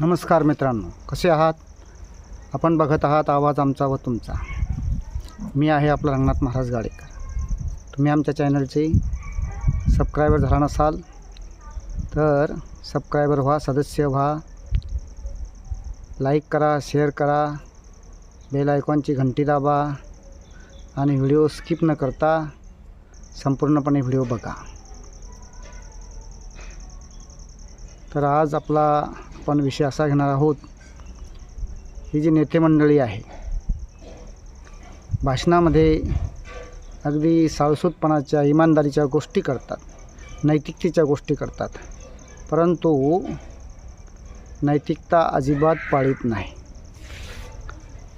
नमस्कार मित्रांनो कसे आहात? आपण बघत आहात आवाज आमचा व तुमचा. मी आहे आपला रंगनाथ महाराज गाडेकर. तुम्ही आमच्या चॅनलचे सबस्क्रायबर झाला नसाल तर सबस्क्रायबर व्हा सदस्य व्हा. लाईक करा शेअर करा. बेल आयकॉनची घंटी दाबा आणि व्हिडिओ स्किप न करता संपूर्णपणे व्हिडिओ बघा. तर आज आपला आपण विषय असा घेणार आहोत ही जी नेते मंडळी आहे भाषणामध्ये अगदी साळसूतपणाच्या इमानदारीच्या गोष्टी करतात नैतिकतेच्या गोष्टी करतात परंतु नैतिकता अजिबात पाळीत नाही.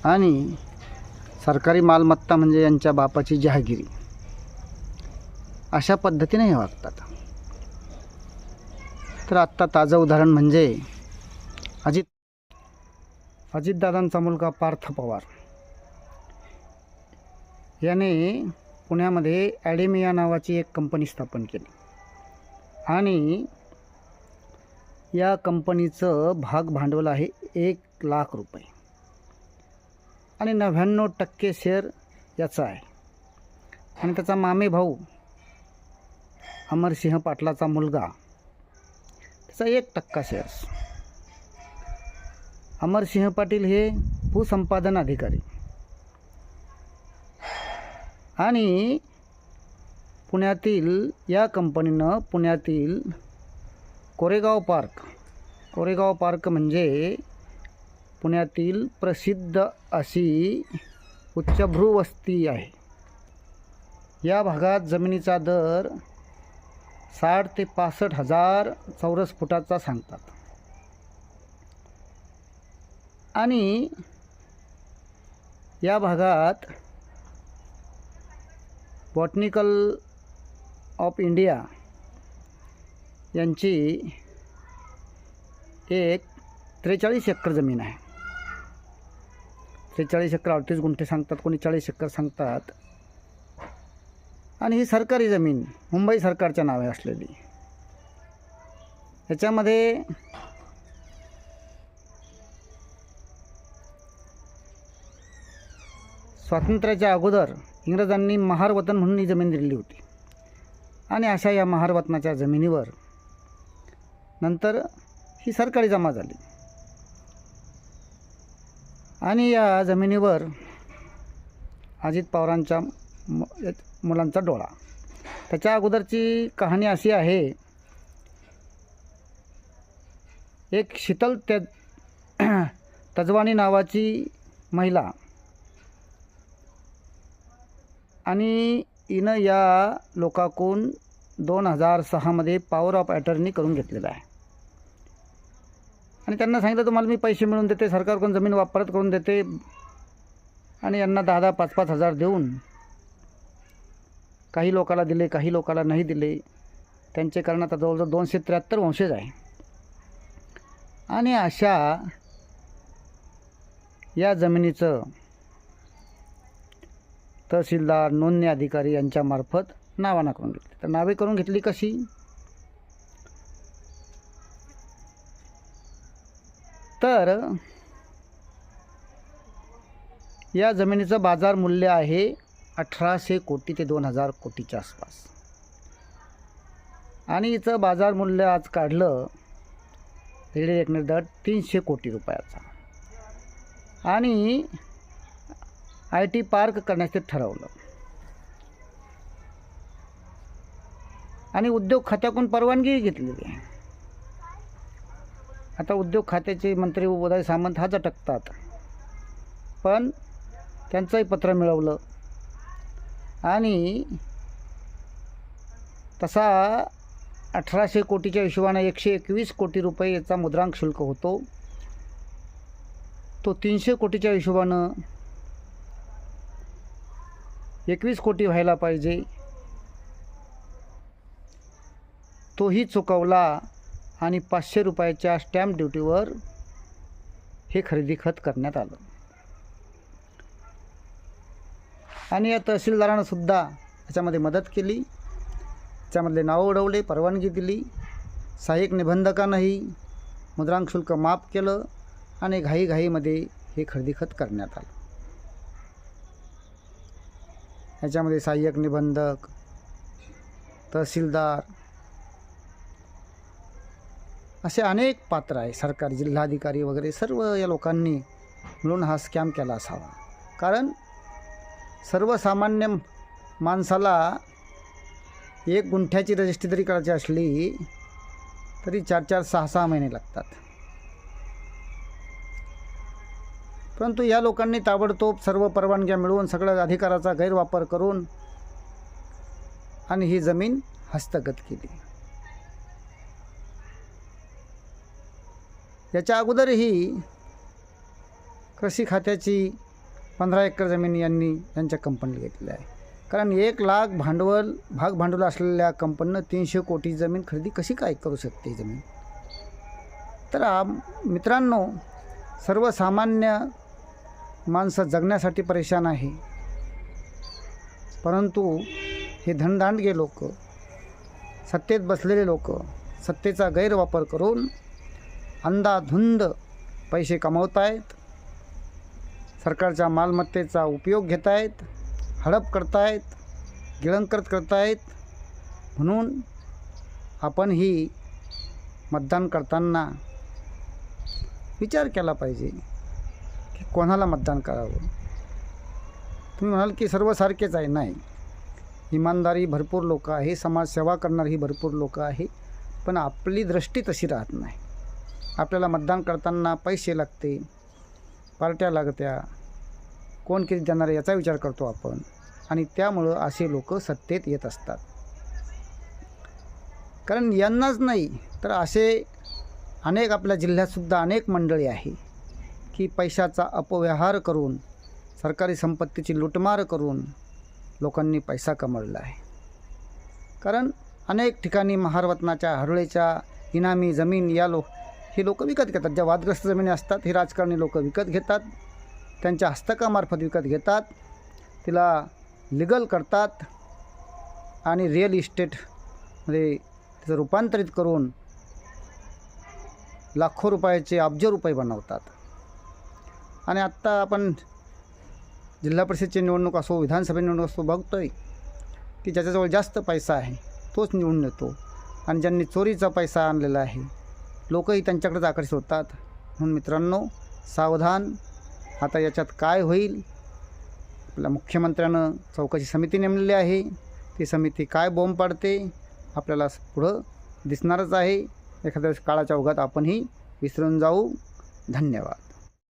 आणि सरकारी मालमत्ता म्हणजे यांच्या बापाची जहागिरी. अशा पद्धतीने हे वागतात. तर आत्ता ताजं उदाहरण म्हणजे अजित अजितदादांचा मुलगा पार्थ पवार. याने पुण्यामध्ये ॲडेमिया नावाची एक कंपनी स्थापन केली. आणि या कंपनीचं भाग भांडवल आहे एक लाख रुपये. आणि नव्याण्णव टक्के शेअर याचा आहे. आणि त्याचा मामे भाऊ अमरसिंह पाटलाचा मुलगा त्याचा एक टक्का शेअर्स अमरसिंह पाटील हे भूसंपादन अधिकारी. आणि पुण्यातील या कंपनीनं पुण्यातील कोरेगाव पार्क कोरेगाव पार्क म्हणजे पुण्यातील प्रसिद्ध अशी उच्चभ्रू वस्ती आहे. या भागात जमिनीचा दर साठ ते पासष्ट हजार चौरस फुटाचा सांगतात. आणि या भागात बॉटनिकल ऑफ इंडिया यांची एक त्रेचाळीस एकर जमीन आहे. त्रेचाळीस एकर अडतीस गुंठे सांगतात कोणी चाळीस एकर सांगतात. आणि ही सरकारी जमीन मुंबई सरकारच्या नावे असलेली. याच्यामध्ये स्वातंत्र्याच्या अगोदर इंग्रजांनी महारवतन म्हणून ही जमीन दिली होती. आणि अशा या महारवतनाच्या जमिनीवर नंतर ही सरकारी जमा झाली. आणि या जमिनीवर अजित पवारांच्या मुलांचा डोळा. त्याच्या अगोदरची कहाणी अशी आहे एक शीतल ते तजवानी नावाची महिला आणि हिनं या लोकाकून दोन हजार सहामध्ये पॉवर ऑफ अटर्नी करून घेतलेला आहे. आणि त्यांना सांगितलं तुम्हाला मी पैसे मिळून देते सरकारकडून जमीन वापरत करून देते आणि यांना दहा दहा पाच पाच हजार देऊन काही लोकाला दिले काही लोकाला नाही दिले. त्यांचे कारण आता जवळजवळ दोनशे त्र्याहत्तर वंशज आहे. आणि अशा या जमिनीचं तहसीलदार नोंदणी अधिकारी यांच्यामार्फत नावाना करून घेतली. तर नावे करून घेतली कशी? तर या जमिनीचं बाजार मूल्य आहे अठराशे कोटी ते दोन हजार कोटीच्या आसपास. आणि हिचं बाजार मूल्य आज काढलं रेडी रेकनेट दर तीनशे कोटी रुपयाचा. आणि आय टी पार्क करण्याचे ठरवलं. आणि उद्योग खात्याकडून परवानगी घेतलेली आहे. आता उद्योग खात्याचे मंत्री उदय सामंत हा झटकतात. पण त्यांचंही पत्र मिळवलं. आणि तसा अठराशे कोटीच्या हिशोबानं एकशे एकवीस कोटी रुपये याचा मुद्रांक शुल्क होतो. तो तीनशे कोटीच्या हिशोबानं एकवीस कोटी व्हायला पाहिजे. तोही चुकवला आणि पाचशे रुपयाच्या स्टॅम्प ड्युटीवर हे खरेदी खत करण्यात आलं. आणि या तहसीलदारानं सुद्धा याच्यामध्ये मदत केली. त्यामधले नावं उडवले परवानगी दिली. सहाय्यक निबंधकांनाही मुद्रांक शुल्क माफ केलं आणि घाईघाईमध्ये हे खरेदी खत करण्यात आलं. याच्यामध्ये सहाय्यक निबंधक तहसीलदार असे अनेक पात्र आहे सरकार जिल्हाधिकारी वगैरे सर्व या लोकांनी मिळून हा स्कॅम केला असावा. कारण सर्वसामान्य माणसाला एक गुंठ्याची रजिस्ट्री जरी करायची असली तरी चार चार सहा सहा महिने लागतात. परंतु या लोकांनी ताबडतोब सर्व परवानग्या मिळवून सगळ्या अधिकाराचा गैरवापर करून आणि ही जमीन हस्तगत केली. याच्या अगोदरही कृषी खात्याची पंधरा एकर जमीन यांनी यांच्या कंपनीला घेतली आहे. कारण एक लाख भांडवल भाग भांडवल असलेल्या कंपनीनं तीनशे कोटी जमीन खरेदी कशी काय करू शकते जमीन? तर मित्रांनो सर्वसामान्य माणसं जगण्यासाठी परेशान आहे. परंतु हे धनदांडगे लोक सत्तेत बसलेले लोक सत्तेचा गैरवापर करून अंधाधुंद पैसे कमवत आहेत सरकारच्या मालमत्तेचा उपयोग घेत आहेत हडप करतायत गिळंकृत करतायत. म्हणून आपणही मतदान करताना विचार केला पाहिजे. की कोणाला मतदान करावं? तुम्ही म्हणाल की सर्व सारखेच आहे. नाही. इमानदारी भरपूर लोक आहे. समाजसेवा करणारी भरपूर लोक आहे. पण आपली दृष्टी तशी राहत नाही. आपल्याला मतदान करताना पैसे लागते पार्ट्या लागत्या कोण किती देणार याचा विचार करतो आपण. आणि त्यामुळं असे लोक सत्तेत येत असतात. कारण यांनाच नाही तर असे अनेक आपल्या जिल्ह्यातसुद्धा अनेक मंडळी आहे. की पैशाचा अपव्यवहार करून सरकारी संपत्तीची लुटमार करून लोकांनी पैसा कमवलेला आहे. कारण अनेक ठिकाणी महारवतनाच्या हरळेच्या इनामी जमीन या लो ही लोक विकत घेतात. ज्या वादग्रस्त जमिनी असतात ही राजकारणी लोक विकत घेतात त्यांच्या हस्तकामार्फत विकत घेतात तिला लिगल करतात आणि रिअल इस्टेटमध्ये तिचं रूपांतरित करून लाखो रुपयाचे अब्ज रुपये बनवतात. आणि आत्ता आपण जिल्हा परिषदची निवडणूक असो विधानसभा निवडणूक असो बघतो आहे की ज्याच्याजवळ जास्त पैसा आहे तोच निवडून येतो. आणि ज्यांनी चोरीचा पैसा आणलेला आहे लोकही त्यांच्याकडेच आकर्षित होतात. म्हणून मित्रांनो सावधान. आता याच्यात काय होईल? आपल्या मुख्यमंत्र्यानं चौकशी समिती नेमलेली आहे. ती समिती काय बॉम्ब पाडते? आपल्याला पुढं दिसणारच आहे. एखाद्या वेळेस काळाच्या ओघात आपणही विसरून जाऊ. धन्यवाद.